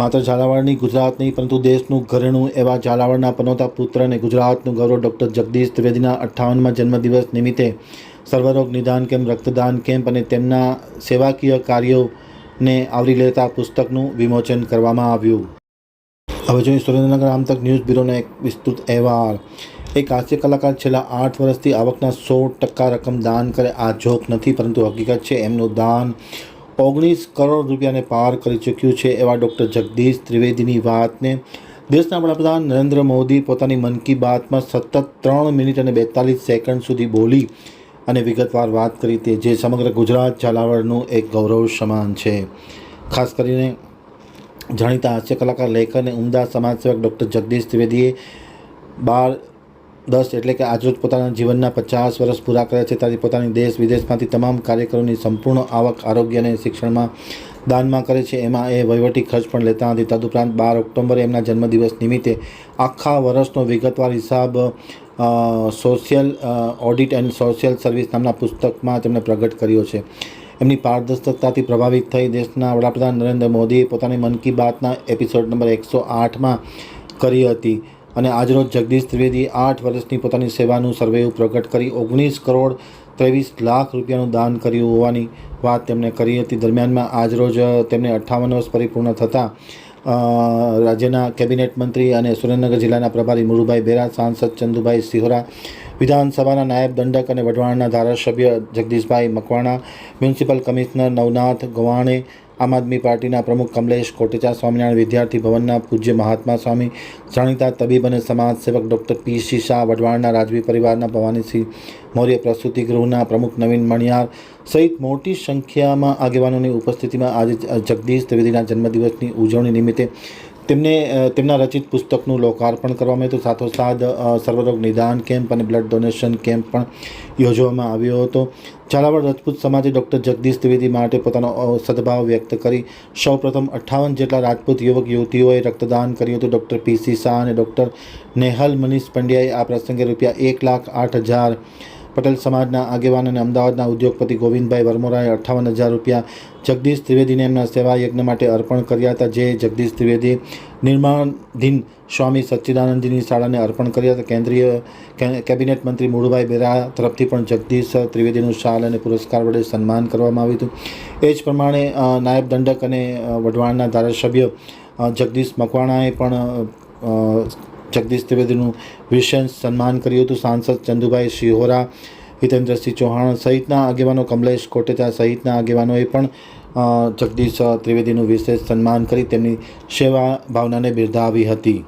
માત્ર ઝાલાવાડની ગુજરાત નહીં, પરંતુ દેશનું ઘરેણું એવા ઝાલાવાડના પનોતા પુત્રને ગુજરાતનું ગૌરવ ડૉક્ટર જગદીશ ત્રિવેદીના અઠ્ઠાવનમાં જન્મદિવસ નિમિત્તે સર્વરોગ નિદાન કેમ્પ, રક્તદાન કેમ્પ અને તેમના સેવાકીય કાર્યોને આવરી લેતા પુસ્તકનું વિમોચન કરવામાં આવ્યું. હવે જોઈએ સુરેન્દ્રનગર આમતક ન્યૂઝ બ્યુરોનો એક વિસ્તૃત અહેવાલ. એક હાસ્ય કલાકાર છેલ્લા આઠ વર્ષથી આવકના સો ટકા રકમ દાન કરે આ જોક નથી, પરંતુ હકીકત છે, એમનું દાન ઓગણીસ કરોડ રૂપિયાને પાર કરી ચૂક્યું છે એવા ડૉક્ટર જગદીશ ત્રિવેદીની વાતને દેશના વડાપ્રધાન નરેન્દ્ર મોદી પોતાની મન કી બાતમાં સતત ત્રણ મિનિટ અને બેતાલીસ સેકન્ડ સુધી બોલી અને વિગતવાર વાત કરી તે જે સમગ્ર ગુજરાત ઝાલાવાડનું એક ગૌરવ સમાન છે. ખાસ કરીને જાણીતા હાસ્ય કલાકાર, લેખક અને ઉમદા સમાજસેવક ડૉક્ટર જગદીશ ત્રિવેદીએ બાર દસ એટલે કે આજરોજ પોતાના જીવનના પચાસ વર્ષ પૂરા કરે છે ત્યારે પોતાની દેશ વિદેશમાંથી તમામ કાર્યકરોની સંપૂર્ણ આવક આરોગ્ય અને શિક્ષણમાં દાનમાં કરે છે. એમાં એ વહીવટી ખર્ચ પણ લેતા નથી. તદુપરાંત બાર ઓક્ટોબરે એમના જન્મદિવસ નિમિત્તે આખા વર્ષનો વિગતવાર હિસાબ social audit and social service નામના પુસ્તકમાં તેમણે પ્રગટ કર્યો છે. એમની પારદર્શકતાથી પ્રભાવિત થઈ દેશના વડાપ્રધાન નરેન્દ્ર મોદીએ પોતાની મન કી બાતના એપિસોડ નંબર એકસો આઠમાં કરી હતી. અને આજરોજ જગદીશ ત્રિવેદી આઠ વર્ષની પોતાની સેવાનું સર્વેયું પ્રગટ કરી ઓગણીસ કરોડ ત્રેવીસ લાખ રૂપિયાનું દાન કર્યું હોવાની વાત તેમણે કરી હતી. દરમિયાનમાં આજરોજ તેમને અઠ્ઠાવન વર્ષ પરિપૂર્ણ થતાં રાજ્યના કેબિનેટ મંત્રી અને સુરેન્દ્રનગર જિલ્લાના પ્રભારી મુરુભાઈ બેરા સાંસદ ચંદુભાઈ સિહોરા, વિધાનસભાના નાયબ દંડક અને વઢવાણના ધારાસભ્ય જગદીશભાઈ મકવાણા, મ્યુનિસિપલ કમિશનર નવનાથ ગવાણે આમ આદમી પાર્ટીના પ્રમુખ કમલેશ કોટેચા, સ્વામિનારાયણ વિદ્યાર્થી ભવનના પૂજ્ય મહાત્મા સ્વામી, જાણીતા તબીબ અને સમાજસેવક ડૉક્ટર પી સી શાહ, વઢવાણના રાજવી પરિવારના ભવાનીસિંહ મૌર્ય પ્રસૂતિ ગૃહના પ્રમુખ નવીન મણિયાર સહિત મોટી સંખ્યામાં આગેવાનોની ઉપસ્થિતિમાં આજે જગદીશ ત્રિવેદીના જન્મદિવસની ઉજવણી નિમિત્તે તેમને તેમના રચિત પુસ્તકનું લોકાર્પણ કરવામાં હતું. સાથોસાથ સર્વરોગ નિદાન કેમ્પ અને બ્લડ ડોનેશન કેમ્પ પણ યોજવામાં આવ્યો હતો. ઝાલાવાડ રાજપૂત સમાજે ડૉક્ટર જગદીશ ત્રિવેદી માટે પોતાનો સદભાવ વ્યક્ત કરી સૌપ્રથમ અઠ્ઠાવન જેટલા રાજપૂત યુવક યુવતીઓએ રક્તદાન કર્યું હતું. ડૉક્ટર પી સી શાહ અને ડૉક્ટર નેહલ મનીષ પંડ્યાએ આ પ્રસંગે રૂપિયા એક લાખ આઠ હજાર પટેલ સમાજના આગેવાન અને અમદાવાદના ઉદ્યોગપતિ ગોવિંદભાઈ વરમોરાએ અઠ્ઠાવન હજાર રૂપિયા જગદીશ ત્રિવેદીને એમના સેવા યજ્ઞ માટે અર્પણ કર્યા હતા, જે જગદીશ ત્રિવેદી નિર્માણધીન સ્વામી સચ્ચિદાનંદજીની શાળાને અર્પણ કર્યા હતા. કેન્દ્રીય કેબિનેટ મંત્રી મુળુભાઈ બેરા તરફથી પણ જગદીશ ત્રિવેદીનું શાલ અને પુરસ્કાર વડે સન્માન કરવામાં આવ્યું હતું. એ જ પ્રમાણે નાયબ દંડક અને વઢવાણના ધારાસભ્ય જગદીશ મકવાણાએ પણ જગદીશ ત્રિવેદીનું વિશેષ સન્માન કર્યું હતું. સાંસદ ચંદુભાઈ શિહોરા, હિતેન્દ્રસિંહ ચૌહાણ સહિતના આગેવાનો, કમલેશ કોટેચા સહિતના આગેવાનોએ પણ જગદીશ ત્રિવેદીનું વિશેષ સન્માન કરી તેમની સેવા ભાવનાને બિરદાવી હતી.